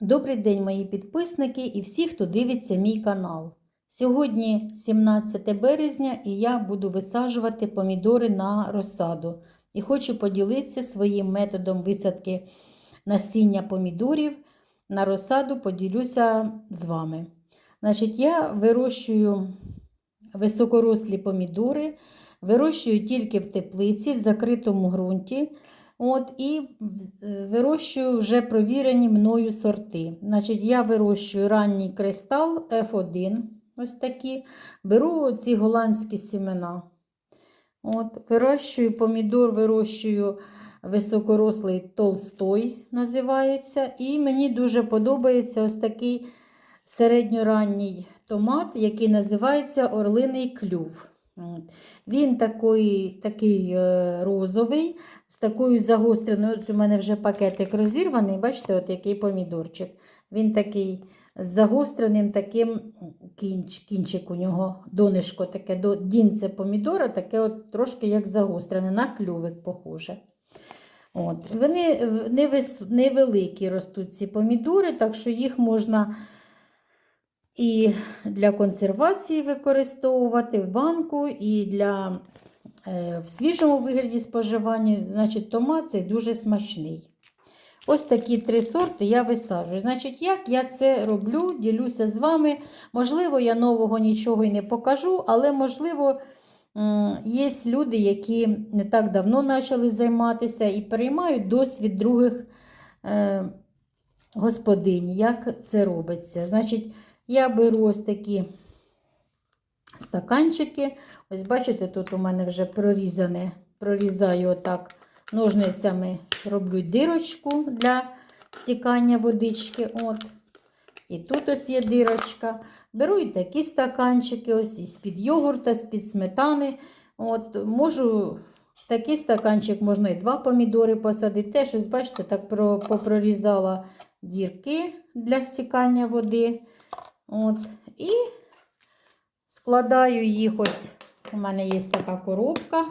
Добрий день, мої підписники і всі, хто дивиться мій канал. Сьогодні 17 березня і я буду висаджувати помідори на розсаду. І хочу поділитися своїм методом висадки насіння помідорів на розсаду, поділюся з вами. Значить, я вирощую високорослі помідори, вирощую тільки в теплиці, в закритому ґрунті. От, І е, вирощую вже провірені мною сорти. Значить, Я вирощую ранній кристал F1. Ось такі. Беру ці голландські сімена. От, Вирощую помідор, вирощую високорослий толстой, називається. І мені дуже подобається ось такий середньоранній томат, який називається орлиний клюв. Він такий, такий е, розовий з такою загостреною. Ось у мене вже пакетик розірваний, бачите, от який помідорчик. Він такий з загостреним таким кінч, кінчик у нього, донишко таке, до, дінце помідора, таке от трошки як загострене, на клювик похоже. От. Вони невеликі ростуть ці помідори, так що їх можна і для консервації використовувати в банку, і для в свіжому вигляді споживання, значить, томат цей дуже смачний. Ось такі три сорти я висаджую. Значить, як я це роблю, ділюся з вами. Можливо, я нового нічого і не покажу, але, можливо, є люди, які не так давно почали займатися і переймають досвід других е, господинь, як це робиться. Значить, я беру ось такі стаканчики. Ось, бачите, тут у мене вже прорізане, прорізаю отак ножницями, роблю дирочку для стікання водички. От. І тут ось є дирочка. Беру і такі стаканчики, ось із-під йогурта, з-під сметани. От, Можу такий стаканчик можна і два помідори посадити. Теж, ось, бачите, так попрорізала дірки для стікання води. От. І складаю їх ось у мене є така коробка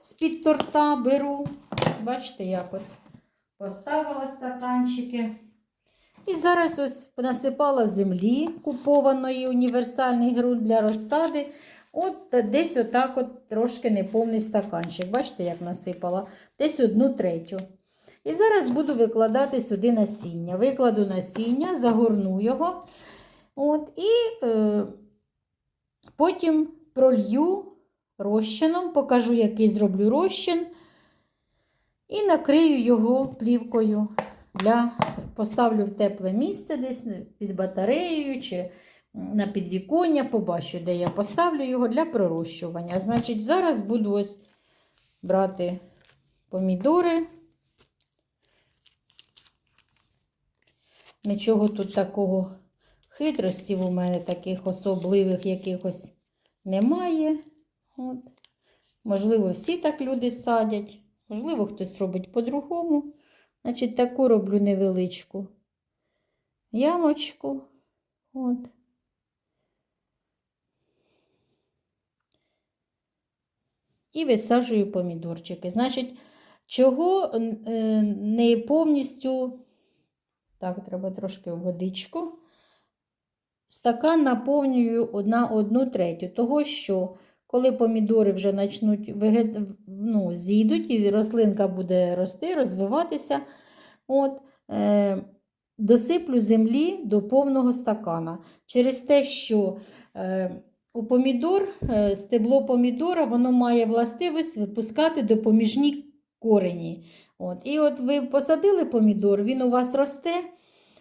з-під торта беру. Бачите, як от поставила стаканчики. І зараз ось насипала землі купованої універсальний ґрунт для розсади. От десь отак от трошки неповний стаканчик. Бачите, як насипала? Десь одну третю. І зараз буду викладати сюди насіння. Викладу насіння, загорну його. От, І е, потім пролью розчином, покажу, який зроблю розчин. І накрию його плівкою. для, Поставлю в тепле місце, десь під батареєю чи на підвіконня, побачу, де я поставлю його для пророщування. Значить, зараз буду ось брати помідори. Нічого тут такого хитростів у мене таких особливих якихось немає. От. Можливо, всі так люди садять, можливо, хтось робить по-другому. Значить, таку роблю невеличку ямочку. От. І висаджую помідорчики. Значить, чого е, не повністю, так, треба трошки в водичку. Стакан наповнюю на одну третю, того що, коли помідори вже почнуть ну, зійдуть, і рослинка буде рости, розвиватися, от, е, досиплю землі до повного стакана. Через те, що е, у помідор, е, стебло помідора воно має властивість випускати допоміжні корені. От. І от ви посадили помідор, він у вас росте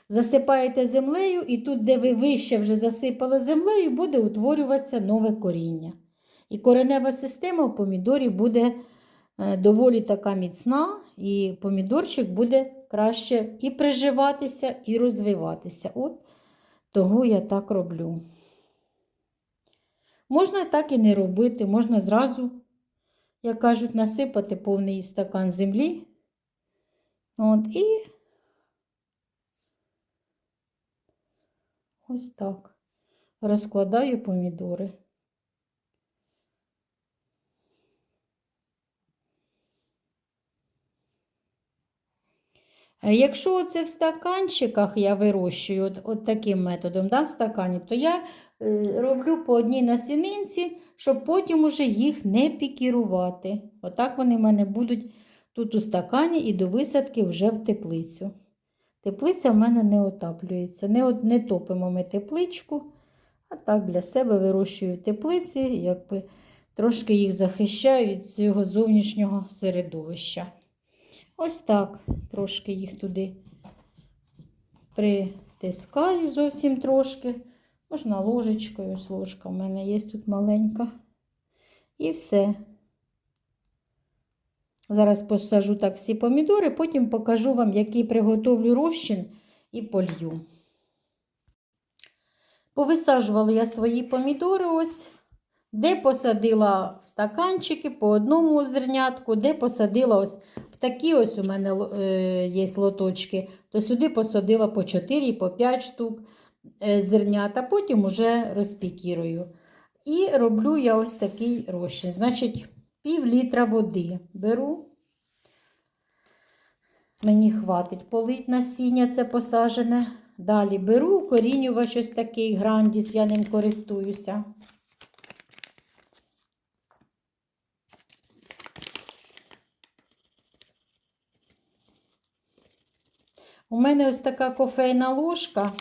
засипаєте землею, і тут, де ви вище вже засипали землею, буде утворюватися нове коріння. І коренева система в помідорі буде е, доволі така міцна, і помідорчик буде краще і приживатися, і розвиватися. От того я так роблю. Можна так і не робити, можна зразу, як кажуть, насипати повний стакан землі. От, І Ось так. Розкладаю помідори. Е, Якщо це в стаканчиках я вирощую от, от таким методом, да, в стакані, то я е, роблю по одній насінинці, щоб потім уже їх не пікірувати. Отак вони в мене будуть тут у стакані і до висадки вже в теплицю. Теплиця в мене не отаплюється. Не, не топимо ми тепличку, а так для себе вирощую теплиці, якби трошки їх захищаю від цього зовнішнього середовища. Ось так, трошки їх туди притискаю зовсім трошки. Можна ложечкою, ложка в мене є тут маленька. І все. Зараз посажу так всі помідори, потім покажу вам, який приготовлю розчин і полью. Повисаджувала я свої помідори ось, де посадила в стаканчики по одному зернятку, де посадила ось в такі ось у мене е, є лоточки, то сюди посадила по 4, по 5 штук е, зернят, а потім уже розпікірую. І роблю я ось такий розчин. Значить, пів літра води беру. Мені хватить полить насіння, це посажене. Далі беру укорінювач ось такий грандіс, я ним користуюся. У мене ось така кофейна ложка.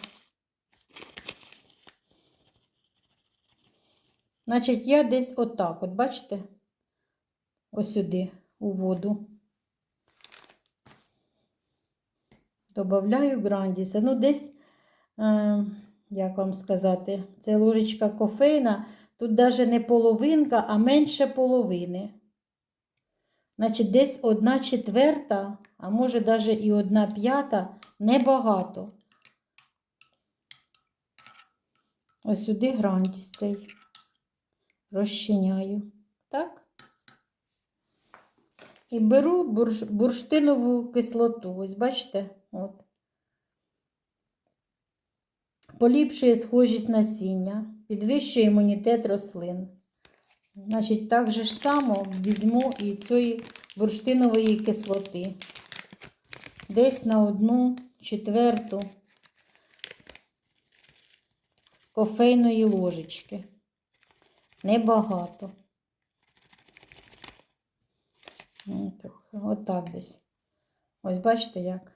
Значить, я десь отак, от бачите, ось сюди у воду. Добавляю грандіса. Ну, десь, е, як вам сказати, це ложечка кофейна. Тут навіть не половинка, а менше половини. Значить, десь одна четверта, а може навіть і одна п'ята, небагато. Ось сюди грандіс цей розчиняю. Так? І беру бурш, бурштинову кислоту. Ось бачите? От. Поліпшує схожість насіння, підвищує імунітет рослин. Значить, так же ж само візьму і цієї бурштинової кислоти. Десь на одну четверту кофейної ложечки. Небагато. Трохи. Отак десь. Ось бачите як.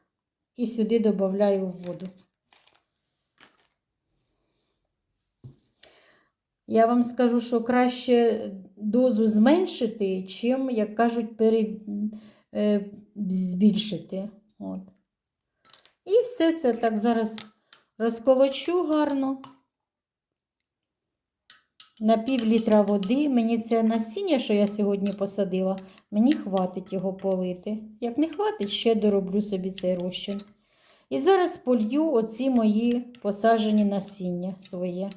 І сюди додаю воду. Я вам скажу, що краще дозу зменшити, чим, як кажуть, пере... е, збільшити. От. І все це так зараз розколочу гарно. На пів літра води. Мені це насіння, що я сьогодні посадила, мені хватить його полити. Як не хватить, ще дороблю собі цей розчин. І зараз полью оці мої посаджені насіння своє.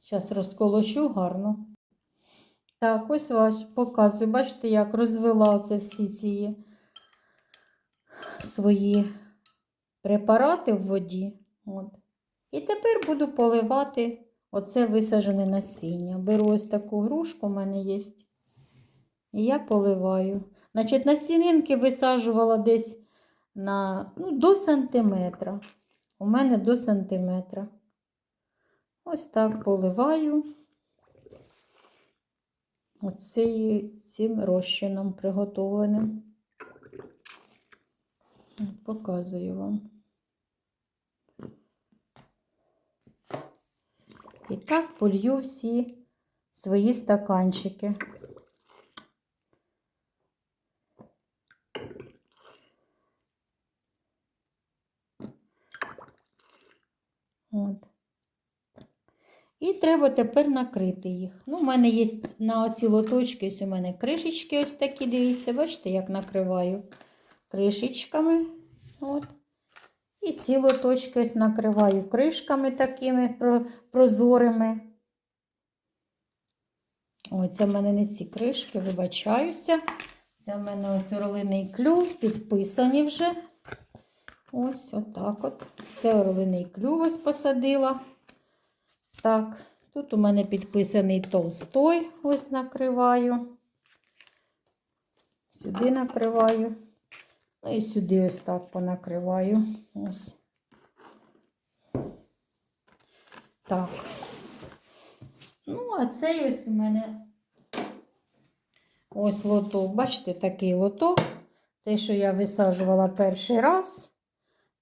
Зараз розколочу гарно. Так, ось ось показую. Бачите, як розвела це всі ці свої препарати в воді. От. І тепер буду поливати оце висаджене насіння. Беру ось таку грушку, в мене є. І я поливаю. Значить, насінинки висаджувала десь на, ну, до сантиметра. У мене до сантиметра. Ось так поливаю оцею, цим розчином приготовленим. Показую вам. І так полью всі свої стаканчики. От. І треба тепер накрити їх. Ну, У мене є на оці лоточки, ось у мене кришечки ось такі, дивіться, бачите, як накриваю кришечками. От. І ці лоточки ось накриваю кришками такими прозорими. Ой, це в мене не ці кришки, вибачаюся. Це в мене ось орлиний клюв, підписані вже. Ось отак от. Це орлиний клюв ось посадила. Так, тут у мене підписаний Толстой, ось накриваю. Сюди накриваю. Ну і сюди ось так понакриваю. Ось. Так. Ну, а цей ось у мене ось лоток. Бачите, такий лоток. Цей, що я висаджувала перший раз,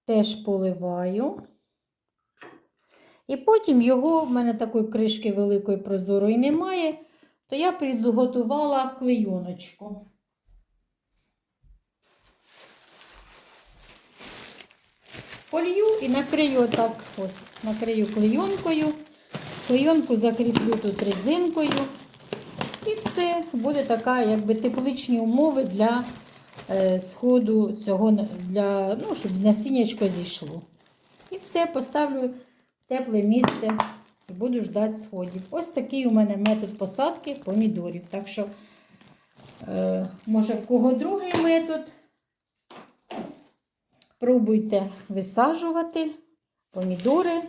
теж поливаю. І потім його, в мене такої кришки великої прозорої немає, то я підготувала клейоночку. Полью і накрию отак ось, накрию клейонкою. Клейонку закріплю тут резинкою. І все, буде така, якби тепличні умови для е, сходу цього, для, ну, щоб насіннячко зійшло. І все, поставлю в тепле місце і буду ждати сходів. Ось такий у мене метод посадки помідорів. Так що, е, може, в кого другий метод, пробуйте висаджувати помідори.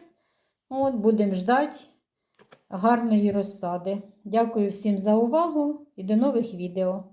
От, будемо ждати гарної розсади. Дякую всім за увагу і до нових відео.